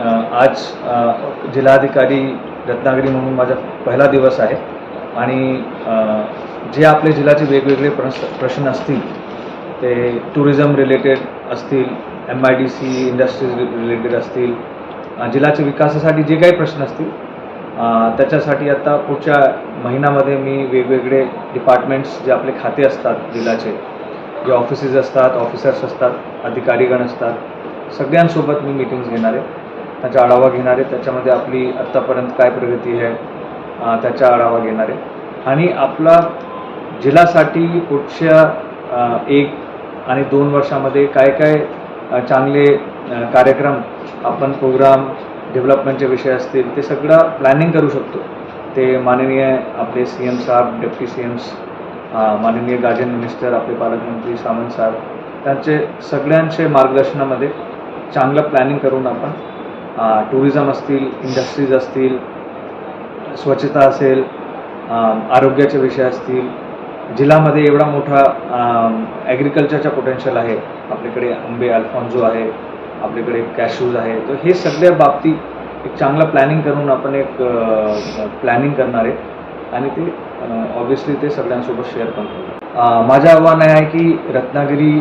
आज जिल्हाधिकारी रत्नागिरी म्हणून माझा पहिला दिवस आहे. आणि जे आपले जिल्ह्याचे वेगवेगळे प्रश्न प्रश्न असतील ते टुरिझम रिलेटेड असतील M I D C industries related असतील जिल्ह्याच्या विकासासाठी जे काही प्रश्न असतील त्याच्यासाठी आता पुढच्या महिन्यामध्ये मी वेगवेगळे डिपार्टमेंट्स जे आपले खाते असतात जिल्ह्याचे जे ऑफिसेस असतात ऑफिसर्स असतात अधिकारीगण असतात सगळ्यांसोबत मी मीटिंग्स घेणार आहे. त्याचा आढावा घेणार आहे त्याच्यामध्ये आपली आत्तापर्यंत काय प्रगती आहे त्याचा आढावा घेणारे. आणि आपला जिल्ह्यासाठी पुढच्या एक आणि दोन वर्षामध्ये काय काय चांगले कार्यक्रम आपण प्रोग्राम डेव्हलपमेंटचे विषय असतील ते सगळं प्लॅनिंग करू शकतो. ते माननीय आपले सी एम साहेब डेप्टी सी एम्स माननीय गार्जन मिनिस्टर आपले पालकमंत्री सामंत साहेब त्यांचे सगळ्यांचे मार्गदर्शनामध्ये चांगलं प्लॅनिंग करून आपण टुरिझम असतील इंडस्ट्रीज असतील स्वच्छता असेल आरोग्याचे विषय असतील जिल्ह्यामध्ये एवढा मोठा ॲग्रिकल्चरचा पोटेन्शियल आहे. आपल्याकडे आंबे अल्फॉन्झो आहे आपल्याकडे कॅशूज आहे. तर हे सगळ्या बाबतीत एक चांगलं प्लॅनिंग करून आपण एक प्लॅनिंग करणार आहे. आणि ते ऑब्विसली ते सगळ्यांसोबत शेअर पण करू. माझं आव्हान आहे की रत्नागिरी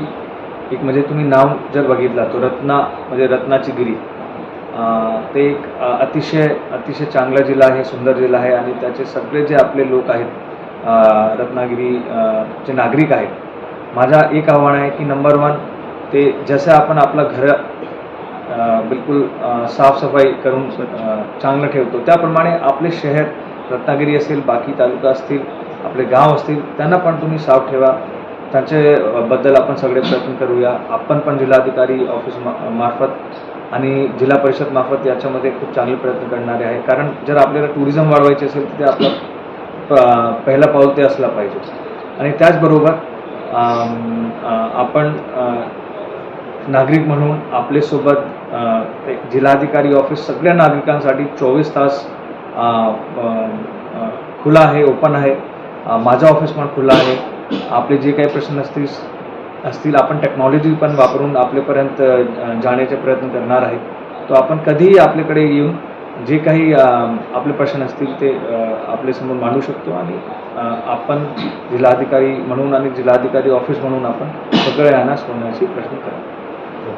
एक म्हणजे तुम्ही नाव जर बघितला तो रत्ना म्हणजे रत्नाची गिरी. ते एक अतिशय अतिशय चांगला जिल्हा आहे सुंदर जिल्हा आहे आणि त्याचे सगळे जे आपले लोक आहेत रत्नागिरीचे नागरिक आहेत माझा एक आव्हान आहे की नंबर वन ते जसं आपण आपलं घर बिलकुल साफसफाई करून चांगलं ठेवतो त्याप्रमाणे आपले शहर रत्नागिरी असेल बाकी तालुका असतील आपले गाव असतील त्यांना पण तुम्ही साफ ठेवा. त्यांच्याबद्दल बद्दल आपण सगळे प्रयत्न करूया. आपण पण जिल्हाधिकारी ऑफिस मार्फत आणि जिल्हा परिषद मार्फत याच्यामध्ये खूप चांगले प्रयत्न करणारे आहे. कारण जर आपल्याला टुरिझम वाढवायचे असेल तर ते आपलं प- पहिला पाऊल ते असला पाहिजे. आणि त्याचबरोबर आपण नागरिक म्हणून आपल्यासोबत जिल्हाधिकारी ऑफिस सगळ्या नागरिकांसाठी चोवीस तास खुला आहे ओपन आहे. माझा माझं ऑफिस पण खुलं आहे. आपले जे काही प्रश्न असतील असतील आपण टेक्नॉलॉजी पण वापरून आपल्यापर्यंत जाण्याचा जाण्याचे प्रयत्न करणार आहे. तो आपण कधीही आपल्याकडे येऊन जे काही आपले प्रश्न असतील ते आपल्यासमोर मांडू शकतो आणि आपण जिल्हाधिकारी म्हणून आणि जिल्हाधिकारी ऑफिस म्हणून आपण सगळं यांना सोडण्याची प्रश्न करा